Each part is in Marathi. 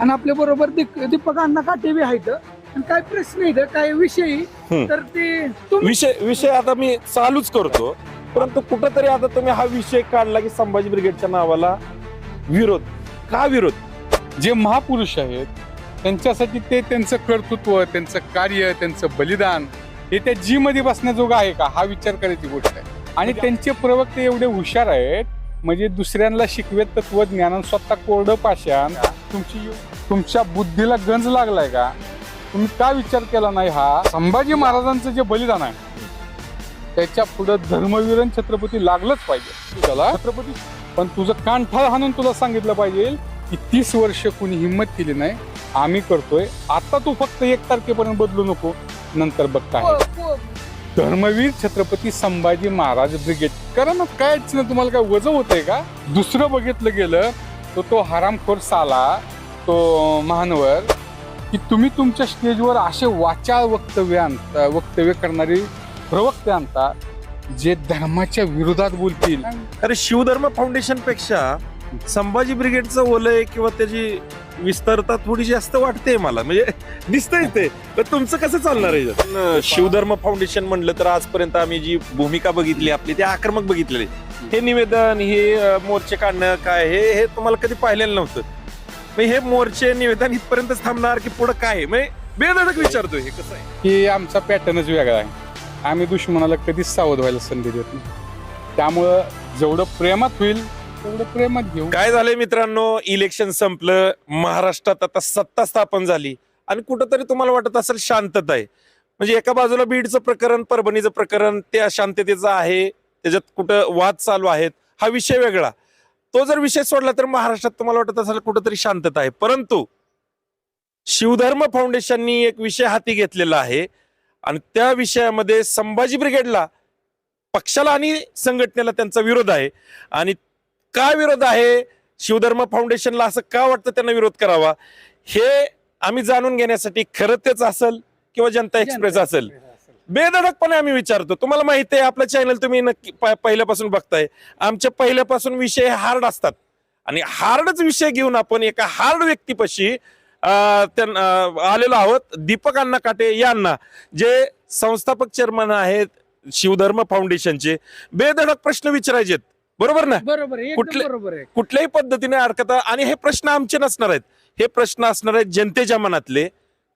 आणि आपल्या बरोबर दीपक अण्णा काटे बी आहेत. आणि काय प्रश्न आहेत काय विषयी. तर ते तुम्ही विषय विषय आता मी चालूच करतो. परंतु कुठंतरी आता तुम्ही हा विषय काढला की संभाजी ब्रिगेडच्या नावाला विरोध. का विरोध? जे महापुरुष आहेत त्यांच्यासाठी ते त्यांचं कर्तृत्व त्यांचं कार्य त्यांचं बलिदान हे त्या जी मध्ये बसण्याजोगं आहे का? हा विचार करायची गोष्ट आहे. आणि त्यांचे प्रवक्ते एवढे हुशार आहेत म्हणजे दुसऱ्यांना शिकवेत तत्वज्ञान स्वतः कोरडं पाषाण. तुमची तुमच्या बुद्धीला गंज लागलाय का? तुम्ही का विचार केला नाही हा? संभाजी महाराजांचं जे बलिदान आहे त्याच्या पुढे धर्मवीर आणि छत्रपती लागलंच पाहिजे. त्याला छत्रपती. पण तुझं कानठाळ हाणून तुला सांगितलं पाहिजे की तीस वर्ष कुणी हिंमत केली नाही. आम्ही करतोय. आता तू फक्त एक तारखेपर्यंत बदलू नको. नंतर बघ काय प- प- धर्मवीर छत्रपती संभाजी महाराज ब्रिगेड. कारण काय ना तुम्हाला काय वजन आहे का? दुसरं बघितलं गेलं तर तो हरामखोर साला तो महानवर की तुम्ही तुमच्या स्टेजवर असे वाचा वक्तव्य आणता वक्तव्य करणारी प्रवक्ते आणता जे धर्माच्या विरोधात बोलतील. अरे शिवधर्म फाउंडेशनपेक्षा संभाजी ब्रिगेडचं ओलय किंवा त्याची विस्तारता थोडी जास्त वाटते मला. म्हणजे दिसतंय ते. तर तुमचं कसं चालणार आहे शिवधर्म फाउंडेशन म्हणलं तर आजपर्यंत आम्ही जी भूमिका बघितली आपली ते आक्रमक बघितलेली हे निवेदन हे अ, मोर्चे काढणं काय हे हे तुम्हाला कधी पाहिलेलं नव्हतं. मग हे मोर्चे निवेदन इथपर्यंतच थांबणार की पुढे काय आहे? म्हणजे बेधडक विचारतोय हे कसं आहे? की आमचा पॅटर्नच वेगळा आहे. आम्ही दुश्मनाला कधीच सावध व्हायला संधी देत नाही. त्यामुळं जेवढं प्रेमात होईल तेवढं प्रेमात घेऊ काय झालंय मित्रांनो? इलेक्शन संपलं. महाराष्ट्रात आता सत्ता स्थापन झाली. आणि कुठंतरी तुम्हाला वाटत असेल शांतता आहे. म्हणजे एका बाजूला बीडचं प्रकरण परभणीचं प्रकरण त्या शांततेचं आहे. त्याच्यात कुठं वाद चालू आहेत. हा विषय वेगळा. तो जर विषय सोडला तर महाराष्ट्रात तुम्हाला वाटत असेल कुठंतरी शांतता आहे. परंतु शिवधर्म फाउंडेशननी एक विषय हाती घेतलेला आहे. आणि त्या विषयामध्ये संभाजी ब्रिगेडला पक्षाला आणि संघटनेला त्यांचा विरोध आहे. आणि का विरोध आहे? शिवधर्म फाउंडेशनला असं का वाटतं त्यांना विरोध करावा? हे आम्ही जाणून घेण्यासाठी खरं तेच असेल किंवा जनता एक्सप्रेस असेल? बेधडकपणे आम्ही विचारतो. तुम्हाला माहिती आहे आपलं चॅनल तुम्ही नक्की पहिल्यापासून बघताय. आमचे पहिल्यापासून विषय हार्ड असतात. आणि हार्डच विषय घेऊन आपण एका हार्ड व्यक्तीपाशी आलेलो आहोत. दीपक अण्णा काटे यांना जे संस्थापक चेअरमन आहेत शिवधर्म फाउंडेशनचे बेधडक प्रश्न विचारायचे आहेत. बरोबर ना? बरोबर आहे एकदम कुठले- बरोबर आहे. कुठल्याही पद्धतीने अडकता आणि हे प्रश्न आमचे नसणार आहेत. हे प्रश्न असणार आहेत जनतेच्या मनातले.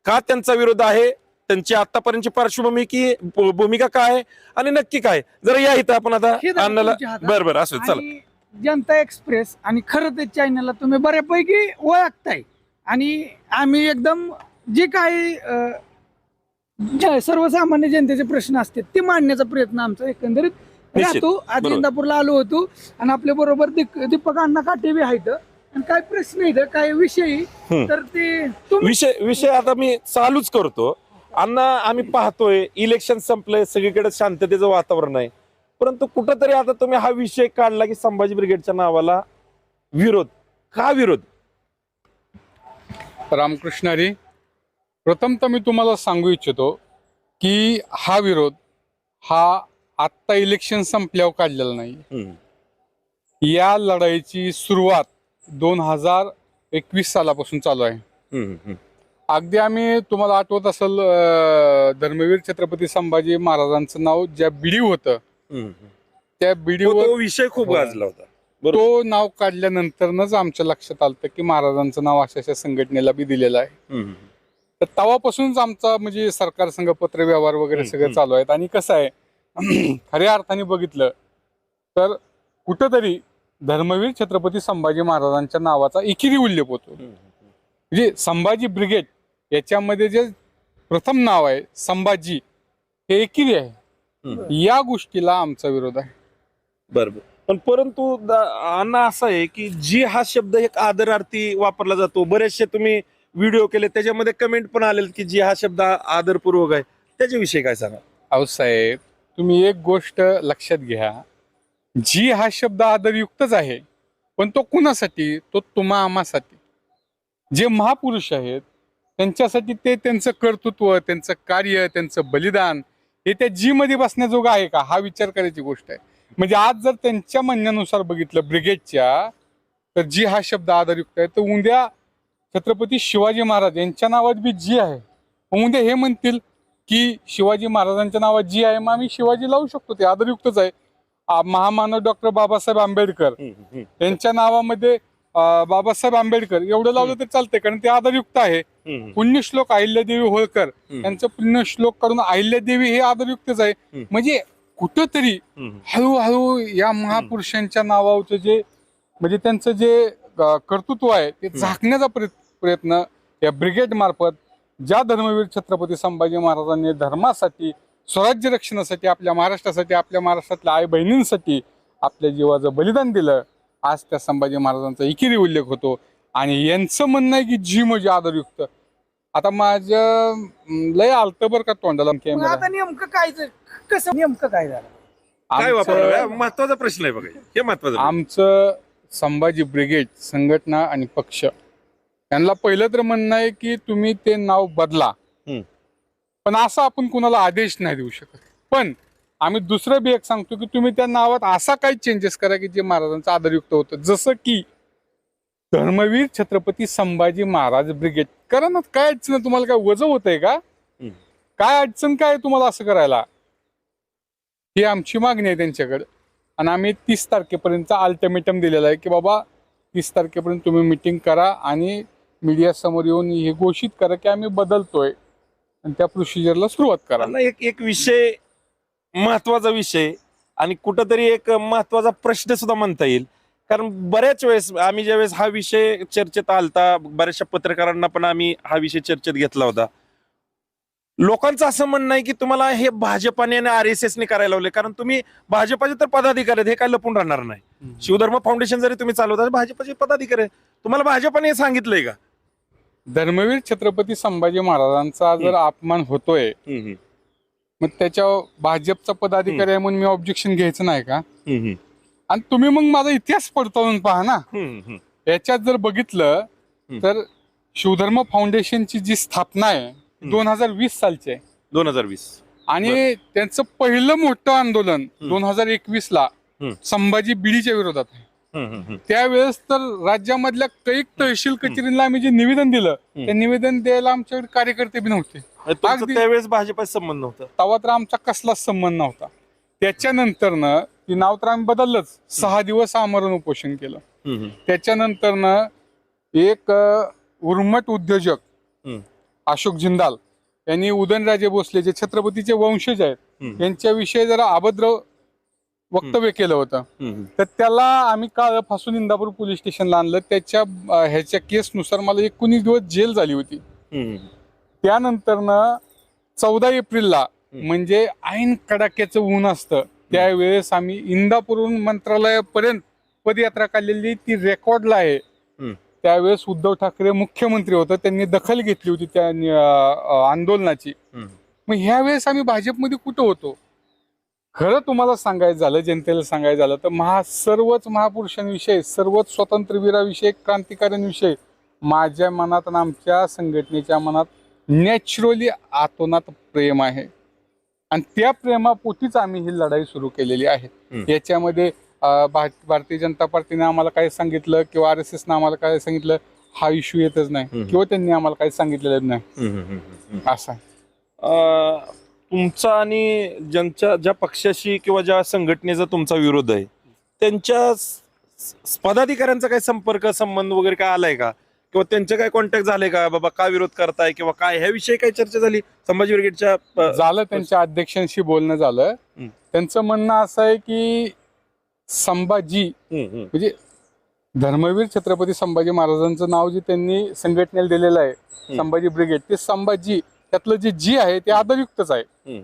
का त्यांचा विरोध आहे? त्यांची आतापर्यंतची पार्श्वभूमी की भू- भूमिका काय? आहे आणि नक्की काय? जरा या इथं आपण आता हे दाखवा अण्णाला तुमच्या हातात. बरं बरं असू दे, चला. आणि जनता एक्सप्रेस आणि खरं ते चॅनलला तुम्ही बऱ्यापैकी ओळखताय. आणि आम्ही एकदम जे काही अं, जे सर्वसामान्य जनतेचे प्रश्न असतात ते मांडण्याचा प्रयत्न आमचा एकंदरीत निश्चित. राहतो बरोबर. इंदापूरला आलो होतो आणि आपल्या बरोबर दीपक अण्णा काटे बी आहेत आणि काय प्रश्न आहेत काय विषयी हम्म. तर ते तुम्ही विषय विषय आता मी चालूच करतो अण्णा आम्ही पाहतोय इलेक्शन संपलंय सगळीकडे शांततेचं वातावरण आहे परंतु कुठंतरी आता तुम्ही हा विषय काढला की संभाजी ब्रिगेडच्या नावाला विरोध का विरोध रामकृष्णारी प्रथम तर मी तुम्हाला सांगू इच्छितो की हा विरोध हा आत्ता इलेक्शन संपल्यावर काढलेला नाही. या लढाईची सुरुवात दोन हजार एकवीस सालापासून चालू आहे. अगदी आम्ही तुम्हाला आठवत असेल धर्मवीर छत्रपती संभाजी महाराजांचं नाव ज्या बिडीव होतं त्या तो बिडीवर विषय खूप. गाजला होता. तो नाव काढल्यानंतरच आमच्या लक्षात आलं की महाराजांचं नाव अशा अशा संघटनेला बी दिलेलं आहे. तर तेव्हापासूनच आमचा म्हणजे सरकार संघ पत्र व्यवहार वगैरे सगळं. चालू आहेत. आणि कसं आहे खऱ्या अर्थाने बघितलं तर कुठंतरी धर्मवीर छत्रपती संभाजी महाराजांच्या नावाचा एकेरी उल्लेख होतो. म्हणजे संभाजी ब्रिगेड याच्यामध्ये जे प्रथम नाव आहे संभाजी हे एकेरी आहे. या गोष्टीला आमचा विरोध आहे. बरोबर पण परंतु अण्णा असं आहे की जी हा शब्द एक आदरार्थी वापरला जातो. बरेचसे तुम्ही व्हिडिओ केले त्याच्यामध्ये कमेंट पण आले की जी हा शब्द आदरपूर्वक आहे. त्याच्याविषयी काय सांगा? अहो साहेब तुम्ही एक गोष्ट लक्षात घ्या. जी हा शब्द आदरयुक्तच आहे पण तो कुणासाठी? तो तुम्हा आम्हासाठी. जे महापुरुष आहेत त्यांच्यासाठी ते त्यांचं कर्तृत्व त्यांचं कार्य त्यांचं बलिदान हे त्या जी मध्ये बसण्याजोगं आहे का? हा विचार करायची गोष्ट आहे. म्हणजे आज जर त्यांच्या म्हणण्यानुसार बघितलं ब्रिगेडच्या तर जी हा शब्द आदरयुक्त आहे. तर उद्या छत्रपती शिवाजी महाराज यांच्या नावात बी जी आहे. उद्या हे म्हणतील की शिवाजी महाराजांच्या नावात जी आहे मग आम्ही शिवाजी लावू शकतो. ते आदरयुक्तच आहे. आ, महामानव डॉक्टर बाबासाहेब आंबेडकर यांच्या नावामध्ये अं, बाबासाहेब आंबेडकर एवढं लावलं तर चालतंय कारण ते आदरयुक्त आहे. पुण्यश्लोक अहिल्यादेवी होळकर हम्म. यांचं पुण्यश्लोक करून अहिल्यादेवी हे आदरयुक्तच आहे. हम्म. म्हणजे कुठंतरी हळूहळू या महापुरुषांच्या नावावरचं जे म्हणजे त्यांचं जे अं, कर्तृत्व आहे ते झाकण्याचा प्रयत्- प्रयत्न या ब्रिगेड मार्फत ज्या धर्मवीर छत्रपती संभाजी महाराजांनी धर्मासाठी स्वराज्य रक्षणासाठी आपल्या महाराष्ट्रासाठी आपल्या महाराष्ट्रातल्या आई बहिणींसाठी आपल्या जीवाचं बलिदान दिलं आज त्या संभाजी महाराजांचा एकेरी उल्लेख होतो. आणि यांचं म्हणणं आहे की जी म्हणजे आदरयुक्त. आता माझं लय आलतं बरं का तोंडाला मग कॅमेरा आता नेमकं काय झालं? कसं नेमकं काय झालं? काय आमचं- महत्त्वाचा प्रश्न आहे बघा. हे महत्वाचं आमचं संभाजी ब्रिगेड संघटना आणि पक्ष यांना पहिलं तर म्हणणं आहे की तुम्ही ते नाव बदला. पण असं आपण कुणाला आदेश नाही देऊ शकत. पण आम्ही दुसरं बी एक सांगतो की तुम्ही त्या नावात असा काही चेंजेस करा की जे महाराजांचं आदरयुक्त होतं. जसं की धर्मवीर छत्रपती संभाजी महाराज ब्रिगेड. करा ना काय अडचण? तुम्हाला काय वजं होत आहे का. काय अडचण काय तुम्हाला असं करायला? ही आमची मागणी आहे त्यांच्याकडे. आणि आम्ही तीस तारखेपर्यंत अल्टिमेटम दिलेला आहे की बाबा तीस तारखेपर्यंत तुम्ही मिटिंग करा आणि मीडिया समोर येऊन हे घोषित करा की आम्ही बदलतोय. आणि त्या प्रोसिजरला सुरुवात करा. त्यांना एक एक विषय महत्त्वाचा विषय आणि कुठंतरी एक महत्त्वाचा प्रश्न सुद्धा म्हणता येईल. कारण बऱ्याच वेळेस आम्ही ज्यावेळेस हा विषय चर्चेत आलता बऱ्याचशा पत्रकारांना पण आम्ही हा विषय चर्चेत घेतला होता. लोकांचं असं म्हणणं आहे की तुम्हाला हे भाजपाने आणि आर एस एसने करायला लावले. कारण तुम्ही भाजपाचे तर पदाधिकारी आहेत हे काय लपून राहणार नाही. शिवधर्म फाउंडेशन जरी तुम्ही चालवता भाजपाचे पदाधिकारी आहेत. तुम्हाला भाजपाने हे सांगितलंय का? धर्मवीर छत्रपती संभाजी महाराजांचा जर अपमान होतोय मग त्याच्या भाजपचा पदाधिकारी आहे म्हणून मी ऑब्जेक्शन घ्यायचं नाही का? आणि तुम्ही मग माझा इतिहास पडताळून पहा ना. याच्यात जर बघितलं तर शिवधर्म फाउंडेशनची जी स्थापना आहे दोन हजार वीस सालची आहे. दोन हजार वीस. आणि त्यांचं पहिलं मोठं आंदोलन दोन हजार एकवीस ला. संभाजी बिडीच्या विरोधात आहे. त्यावेळेस तर राज्यामधल्या कैक तहसील कचेरीला आम्ही जे निवेदन दिलं ते निवेदन द्यायला आमच्याकडे कार्यकर्ते बी नव्हते. तुमचा त्यावेळेस भाजपाचा संबंध नव्हता? तेव्हा तर आमचा कसलाच संबंध नव्हता. त्याच्यानंतरनं ती नाव तर आम्ही बदललंच. सहा दिवस आमरण उपोषण केलं. त्याच्यानंतरनं एक उर्मट उद्योजक. अशोक जिंदाल यांनी उदयनराजे भोसले जे छत्रपतीचे वंशज आहेत. यांच्याविषयी जरा अभद्र वक्तव्य केलं होतं. तर त्याला आम्ही काळ फासून इंदापूर पोलीस स्टेशनला आणलं. त्याच्या ह्याच्या केसनुसार मला एकोणीस दिवस जेल झाली होती. त्यानंतरनं चौदा एप्रिलला म्हणजे ऐन कडाक्याचं ऊन असतं. त्यावेळेस आम्ही इंदापूरहून मंत्रालयापर्यंत पदयात्रा काढलेली ती रेकॉर्डला आहे. त्यावेळेस उद्धव ठाकरे मुख्यमंत्री होतं. त्यांनी दखल घेतली होती त्या आंदोलनाची. मग ह्या वेळेस आम्ही भाजपमध्ये कुठं होतो? खरं तुम्हाला सांगायचं झालं जनतेला सांगायचं झालं तर महा सर्वच महापुरुषांविषयी सर्वच स्वातंत्र्यवीराविषयी क्रांतिकाऱ्यांविषयी माझ्या मनात आणि आमच्या संघटनेच्या मनात नॅचरली आतोनात प्रेम आहे. आणि त्या प्रेमापोटीच आम्ही ही लढाई सुरू केलेली आहे. याच्यामध्ये भारतीय जनता पार्टीने आम्हाला काय सांगितलं किंवा आर एस एसनं आम्हाला काय सांगितलं हा इश्यू येतच नाही. किंवा त्यांनी आम्हाला काही सांगितलेलं नाही. असं तुमचा आणि ज्यांच्या ज्या पक्षाशी किंवा ज्या संघटनेचा तुमचा विरोध आहे त्यांच्या स- पदाधिकाऱ्यांचा काय संपर्क संबंध वगैरे काय आलाय का? किंवा त्यांचे काय कॉन्टॅक्ट झाले का? बाबा का विरोध करताय किंवा काय? ह्याविषयी काय चर्चा झाली? संभाजी ब्रिगेडच्या झालं त्यांच्या अध्यक्षांशी बोलणं झालं. त्यांचं म्हणणं असं आहे की संभाजी म्हणजे धर्मवीर छत्रपती संभाजी महाराजांचं नाव जे त्यांनी संघटनेला दिलेलं आहे संभाजी ब्रिगेड ते संभाजी त्यातलं जे जी आहे ते आदरयुक्तच आहे.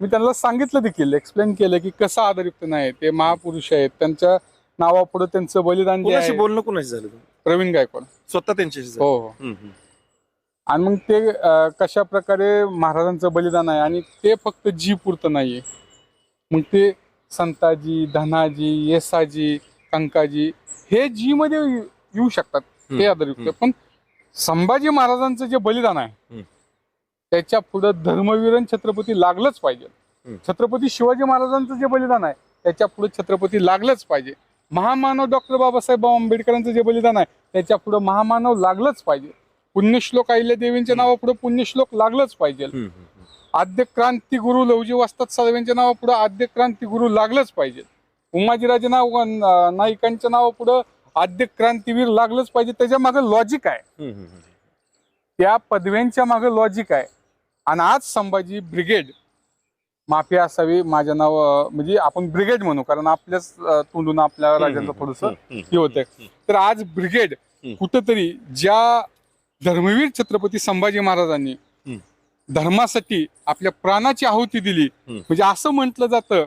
मी त्यांना सांगितलं देखील एक्सप्लेन केलं की कसं आदरयुक्त नाही ते महापुरुष आहेत त्यांच्या नावापुढे त्यांचं बलिदान जे कोणाशी आहे बोलणं कोणाशी झालं? प्रवीण गायकवाड स्वतः त्यांच्याशी? हो हो. आणि मग ते कशा प्रकारे महाराजांचं बलिदान आहे आणि ते फक्त जी पुरतं नाहीये मग ते संताजी धनाजी येसाजी कंकाजी हे जी मध्ये येऊ- शकतात हे आदरयुक्त. पण संभाजी महाराजांचं जे बलिदान आहे. त्याच्या पुढं धर्मवीरन छत्रपती लागलंच पाहिजे. छत्रपती शिवाजी महाराजांचं जे बलिदान आहे त्याच्या पुढे छत्रपती लागलंच पाहिजे. महामानव डॉक्टर बाबासाहेब आंबेडकरांचं जे बलिदान आहे त्याच्या पुढे महामानव लागलंच पाहिजे. पुण्यश्लोक अहिल्या देवींच्या नावापुढे पुण्यश्लोक लागलंच पाहिजे. आद्य क्रांती गुरु लवजी वस्तात साळवेंच्या नावापुढे आद्य क्रांती गुरु लागलंच पाहिजे. उमाजीराजे नाव नाईकांच्या नावापुढं आद्य क्रांतीवीर लागलंच पाहिजे. त्याच्यामागे लॉजिक आहे. त्या पदव्यांच्या मागे लॉजिक आहे. आणि आज संभाजी ब्रिगेड माफी असावी माझ्या नाव म्हणजे आपण ब्रिगेड म्हणू कारण आपल्याच तोंडून आपल्या राजांचं थोडस हे होतंय तर आज ब्रिगेड. कुठंतरी ज्या धर्मवीर छत्रपती संभाजी महाराजांनी. धर्मासाठी आपल्या प्राणाची आहुती दिली. म्हणजे असं म्हटलं जातं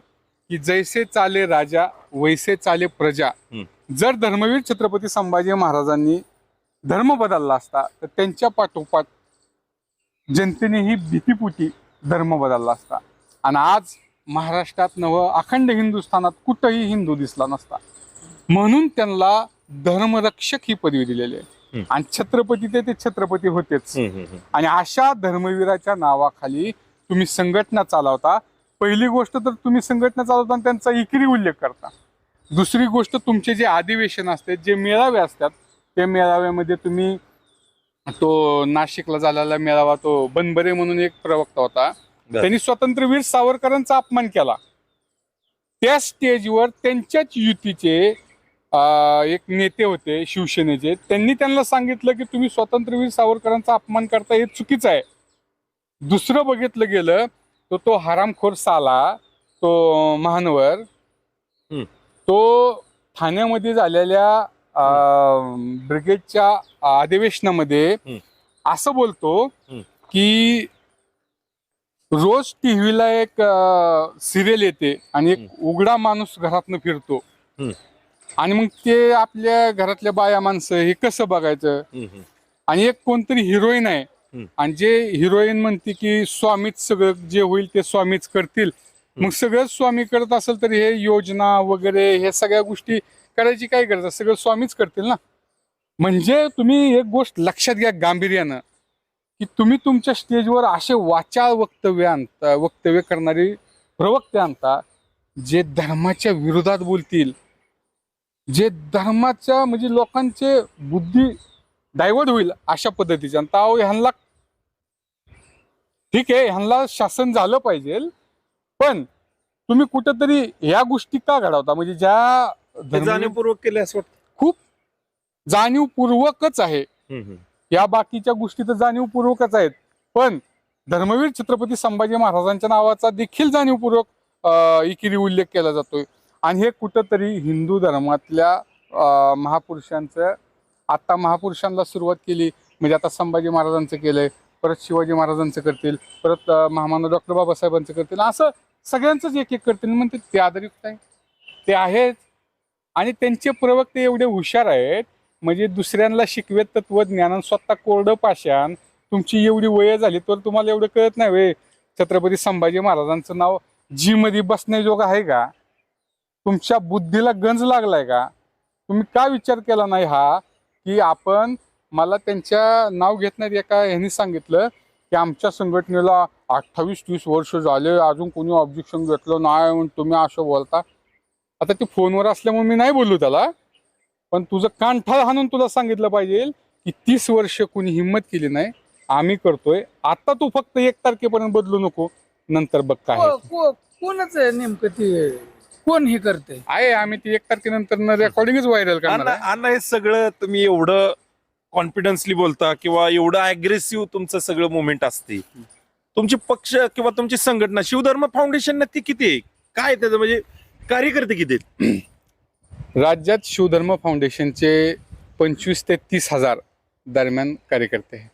की जैसे चाले राजा वैसे चाले प्रजा. जर धर्मवीर छत्रपती संभाजी महाराजांनी धर्म बदलला असता तर त्यांच्या पाठोपाठ जनतेने ही भीतीपुटी धर्म बदलला असता. आणि आज महाराष्ट्रात नव अखंड हिंदुस्थानात कुठंही हिंदू दिसला नसता. म्हणून त्यांना धर्मरक्षक ही पदवी दिलेली आहे. आणि छत्रपती ते ते छत्रपती होतेच. आणि अशा धर्मवीराच्या नावाखाली तुम्ही संघटना चालवता. पहिली गोष्ट तर तुम्ही संघटना चालवता त्यांचा इकरी उल्लेख करता. दुसरी गोष्ट तुमचे जे अधिवेशन असते जे मेळावे असतात त्या मेळाव्यामध्ये तुम्ही तो नाशिकला झालेला मेळावा तो बनबरे म्हणून एक प्रवक्ता होता. त्यांनी स्वातंत्र्यवीर सावरकरांचा अपमान केला त्या स्टेजवर त्यांच्याच युतीचे एक नेते होते शिवसेनेचे त्यांनी त्यांना सांगितलं की तुम्ही स्वातंत्र्यवीर सावरकरांचा अपमान करता हे चुकीचं आहे दुसरं बघितलं गेलं तर तो हरामखोर साला तो महानवर. तो ठाण्यामध्ये झालेल्या ब्रिगेडच्या अधिवेशनामध्ये. असं बोलतो. की रोज टीव्हीला एक सिरियल येते आणि एक उघडा माणूस घरातनं फिरतो. आणि मग ते आपल्या घरातल्या बाया माणसं हे कसं बघायचं. आणि एक कोणतरी हिरोईन आहे. आणि जे हिरोईन म्हणते की स्वामीच सगळं जे होईल ते स्वामीच करतील मग सगळं स्वामी करत असेल तर हे योजना वगैरे हे सगळ्या गोष्टी करायची काय गरज आहे? सगळं स्वामीच करतील ना? म्हणजे तुम्ही एक गोष्ट लक्षात घ्या गांभीर्यानं की तुम्ही तुमच्या स्टेजवर असे वाचाळ वक्तव्य आणता वक्तव्य करणारी प्रवक्ते आणता जे धर्माच्या विरोधात बोलतील. जे धर्माच्या म्हणजे लोकांचे बुद्धी डायवर्ट होईल अशा पद्धतीचे. आणि ताव ह्यांना ठीक आहे ह्यांना शासन झालं पाहिजे पण तुम्ही कुठेतरी या गोष्टी का घडवता? म्हणजे ज्या ते जाणीवपूर्वक केले असं वाटतं. खूप जाणीवपूर्वकच आहे. या बाकीच्या गोष्टी तर जाणीवपूर्वकच आहेत. पण धर्मवीर छत्रपती संभाजी महाराजांच्या नावाचा देखील जाणीवपूर्वक इकिरी उल्लेख केला जातोय. आणि हे कुठंतरी हिंदू धर्मातल्या महापुरुषांचं आता महापुरुषांना सुरुवात केली. म्हणजे आता संभाजी महाराजांचं केलंय परत शिवाजी महाराजांचं करतील परत महामानव डॉक्टर बाबासाहेबांचं करतील. असं सगळ्यांचंच एक एक करतील. म्हणते ते आधारित आहे. ते आहेत. आणि त्यांचे प्रवक्ते एवढे हुशार आहेत म्हणजे दुसऱ्यांना शिकवेत तत्वज्ञान स्वतः कोरडं पाषाण तुमची एवढी वय झाली तर तुम्हाला एवढं कळत नाही वे छत्रपती संभाजी महाराजांचं नाव जी मध्ये बसण्याजोग आहे का? तुमच्या बुद्धीला गंज लागलाय का? तुम्ही का विचार केला नाही हा की आपण मला त्यांच्या नाव घेत नाहीत एका ह्यांनी सांगितलं की आमच्या संघटनेला अठ्ठावीस तीस वर्ष झाले अजून कोणी ऑब्जेक्शन घेतलं नाही म्हणून तुम्ही असं बोलता. आता ते फोनवर असल्यामुळे मी नाही बोललो त्याला पण तुझं कांठाळ हाणून तुला सांगितलं पाहिजे की तीस वर्ष कोणी हिंमत केली नाही आम्ही करतोय. आता तू फक्त एक तारखेपर्यंत बदलू नको नंतर बघ काय को- को- कोणच आहे नेमकं ते? कोण हे करते आहे आम्ही ती एक तारखेनंतर रेकॉर्डिंगच व्हायरल करणार अण्णा आहे. अण्णा हे सगळं तुम्ही एवढं कॉन्फिडन्सली बोलता किंवा एवढं अग्रेसिव्ह तुमचं सगळं मुवमेंट असते. तुमची पक्ष किंवा तुमची संघटना शिवधर्म फाउंडेशन नक्की किती आहे? काय त्याचं? म्हणजे कार्यकर्ते किती आहेत? राज्यात शिवधर्म फाउंडेशनचे पंचवीस ते तीस हजार दरम्यान कार्यकर्ते आहेत.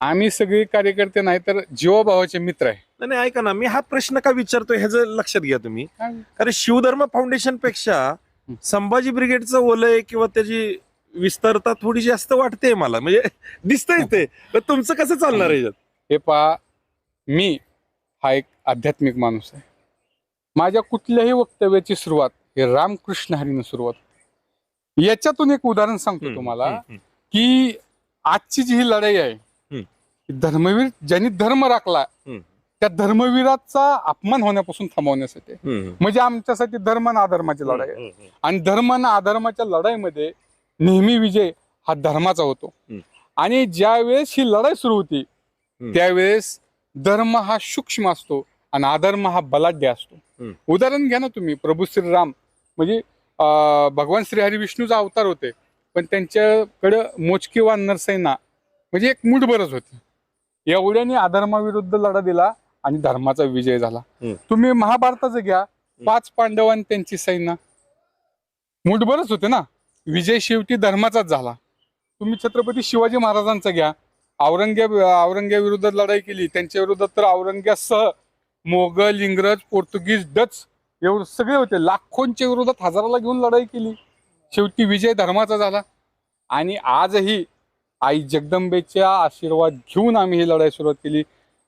आम्ही सगळे कार्यकर्ते नाही तर जीवाभावाचे मित्र आहे. नाही, नाही ऐका ना मी हा प्रश्न का विचारतोय ह्याचं लक्षात घ्या तुम्ही. कारण शिवधर्म फाउंडेशनपेक्षा संभाजी ब्रिगेडचं ओलय किंवा त्याची विस्तारता थोडी जास्त वाटते मला. म्हणजे दिसतंय ते. पण तुमचं कसं चालणार आहे याच्यात? हे पहा मी हा एक आध्यात्मिक माणूस आहे. माझ्या कुठल्याही वक्तव्याची सुरुवात हे रामकृष्ण हरीनं सुरुवात. याच्यातून एक उदाहरण सांगतो तुम्हाला. की आजची जी ही लढाई आहे धर्मवीर ज्यांनी धर्म राखला. त्या धर्मवीराचा अपमान होण्यापासून थांबवण्यासाठी म्हणजे आमच्यासाठी धर्म आणि अधर्माची लढाई आहे. आणि धर्म आणि अधर्माच्या लढाईमध्ये नेहमी विजय हा धर्माचा होतो. आणि ज्या वेळेस ही लढाई सुरू होती. त्यावेळेस धर्म हा सूक्ष्म असतो आणि अधर्म हा बलाढ्य असतो. उदाहरण घ्या ना तुम्ही प्रभू श्रीराम. म्हणजे भगवान श्री हरी विष्णूचा अवतार होते पण त्यांच्याकडं मोजकी वानर सेना म्हणजे एक मुठभरच होती. एवढ्याने अधर्माविरुद्ध लढा दिला आणि धर्माचा विजय झाला. तुम्ही महाभारताचं घ्या पाच पांडव आणि त्यांची सैना. मुठभरच होते ना. विजय शेवटी धर्माचाच झाला. तुम्ही छत्रपती शिवाजी महाराजांचा घ्या. औरंगजेब औरंगजेब लढाई केली त्यांच्या विरोधात तर औरंगजेबसह मोगल इंग्रज पोर्तुगीज डच एवढे सगळे होते. लाखोंच्या विरोधात हजाराला घेऊन लढाई केली. शेवटी विजय धर्माचा झाला. आणि आजही आई जगदंबेच्या आशीर्वाद घेऊन आम्ही ही लढाई सुरुवात केली.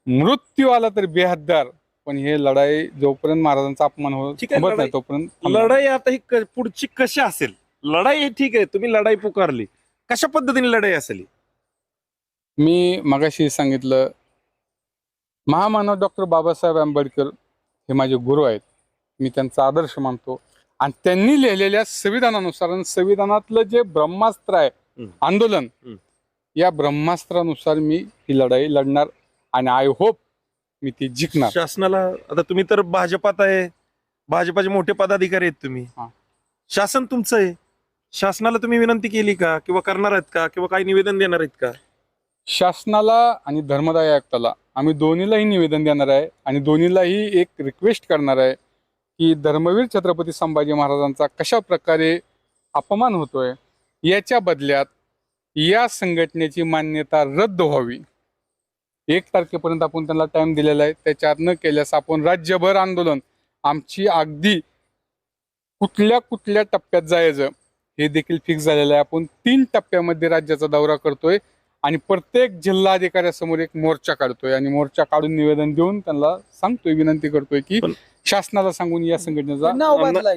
मृत्यू आला तर बेहद्दार पण हे लढाई जोपर्यंत महाराजांचा अपमान होत नाही तोपर्यंत. लढाई आता ही पुढची कशी असेल? लढाई हे ठीक आहे तुम्ही लढाई पुकारली. कशा पद्धतीने लढाई असेल? मी मगाशी सांगितलं महामानव डॉक्टर बाबासाहेब आंबेडकर हे माझे गुरु आहेत. मी त्यांचा आदर्श मानतो. आणि त्यांनी लिहिलेल्या संविधानानुसार आणि संविधानातलं जे ब्रह्मास्त्र आहे. आंदोलन. या ब्रह्मास्त्रानुसार मी ही लढाई लढणार आणि आय होप मी ती जिंकणार. शासनाला आता तुम्ही तर भाजपात आहे. भाजपाचे मोठे पदाधिकारी आहेत तुम्ही. हा. शासन तुमचं आहे. शासनाला तुम्ही विनंती केली का? किंवा करणार आहेत का? किंवा काही निवेदन देणार आहेत का? शासनाला आणि धर्मदाय आयुक्ताला आम्ही दोन्हीलाही निवेदन देणार आहे आणि दोन्हीलाही एक रिक्वेस्ट करणार आहे की धर्मवीर छत्रपती संभाजी महाराजांचा कशा प्रकारे अपमान होतोय याच्या बदल्यात या संघटनेची मान्यता रद्द व्हावी. एक तारखेपर्यंत आपण त्यांना टाईम दिलेला आहे. त्याच्यात न केल्यास आपण राज्यभर आंदोलन आमची अगदी कुठल्या कुठल्या टप्प्यात जायचं हे देखील फिक्स झालेलं आहे. आपण तीन टप्प्यामध्ये राज्याचा दौरा करतोय. आणि प्रत्येक जिल्हाधिकाऱ्यासमोर एक मोर्चा काढतोय आणि मोर्चा काढून निवेदन देऊन त्यांना सांगतोय विनंती करतोय की शासनाला सांगून या संघटनेचा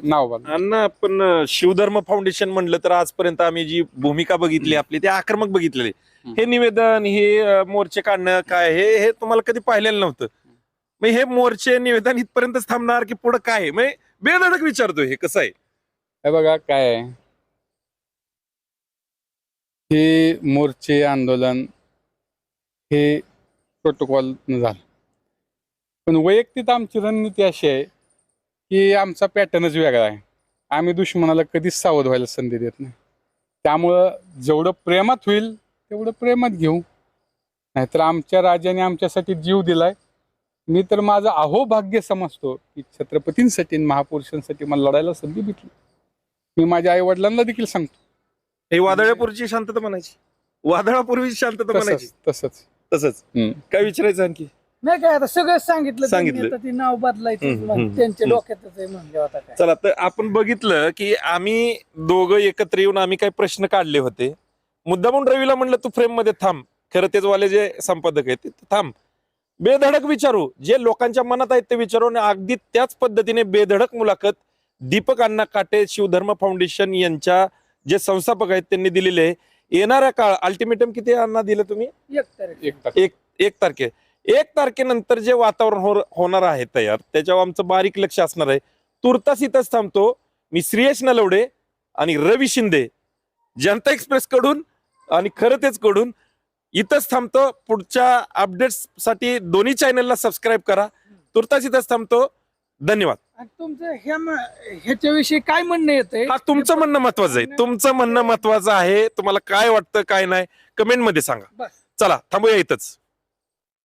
नाव अण्णा आपण शिवधर्म फाउंडेशन म्हणलं तर आजपर्यंत आम्ही जी भूमिका बघितली आपली ते आक्रमक बघितलेली. हम्म. हे निवेदन हे मोर्चे काढणं काय हे हे तुम्हाला कधी पाहिलेलं नव्हतं. मग हे मोर्चे निवेदन इथपर्यंतच थांबणार की पुढे काय आहे? म्हणजे बेधडक विचारतोय हे कसं आहे? हे बघा काय आहे? हे मोर्चे आंदोलन हे प्रोटोकॉल झालं. पण वैयक्तिक आमची रणनीती अशी आहे की आमचा पॅटर्नच वेगळा आहे. आम्ही दुश्मनाला कधीच सावध व्हायला संधी देत नाही. त्यामुळं जेवढं प्रेमात होईल तेवढं प्रेमात घेऊ. नाहीतर आमच्या राजाने आमच्यासाठी जीव दिलाय. मी तर माझं अहो भाग्य समजतो की छत्रपतींसाठी महापुरुषांसाठी मला लढायला संधी भेटली. मी माझ्या आईवडिलांना देखील सांगतो. हे वादळापूर्वीची शांतता म्हणायची. वादळापूर्वीची शांतता म्हणायची. तसंच. तसंच. तसंच हम्म. काय विचारायचं आणखी? नाही काय आता सगळं सांगितलं त्यांनी, सांगितलं. आता ते नाव बदलायचं हम्म, मग हम्म, त्यांच्या हम्म. डोक्यातच आहे म्हणले आता काय. चला तर आपण बघितलं की आम्ही दोघं एकत्र येऊन आम्ही काही प्रश्न काढले होते. मुद्दामून रवीला म्हणलं तू फ्रेममध्ये थांब. खरं तेच वाले जे संपादक आहेत ते थांब. बेधडक विचारू. जे लोकांच्या मनात आहेत ते विचारू आणि अगदी त्याच पद्धतीने बेधडक मुलाखत दीपक अण्णा काटे शिवधर्म फाउंडेशन यांच्या जे संस्थापक आहेत त्यांनी दिलेले आहे. येणारा काळ अल्टिमेटम किती अण्णा दिलं तुम्ही? एक तारीख. एक तारखे. एक तारखे. एक तारखेनंतर जे वातावरण हो- होणार आहे तयार त्याच्यावर आमचं बारीक लक्ष असणार आहे. तुर्तास इथंच थांबतो. मी श्रेयश नलवडे आणि रवी शिंदे जनता एक्सप्रेस कडून आणि खरं तेच कडून इथंच थांबतो. पुढच्या अपडेट्ससाठी दोन्ही चॅनलला सबस्क्राईब करा. तुर्तास इथंच थांबतो. धन्यवाद. आणि तुमचं ह्या म- ह्याच्याविषयी काय म्हणणं येतंय? हा तुमचं म्हणणं महत्वाचं आहे. तुमचं म्हणणं महत्वाचं आहे. तुम्हाला काय वाटतं काय नाही कमेंटमध्ये सांगा. बस. चला थांबूया इथंच.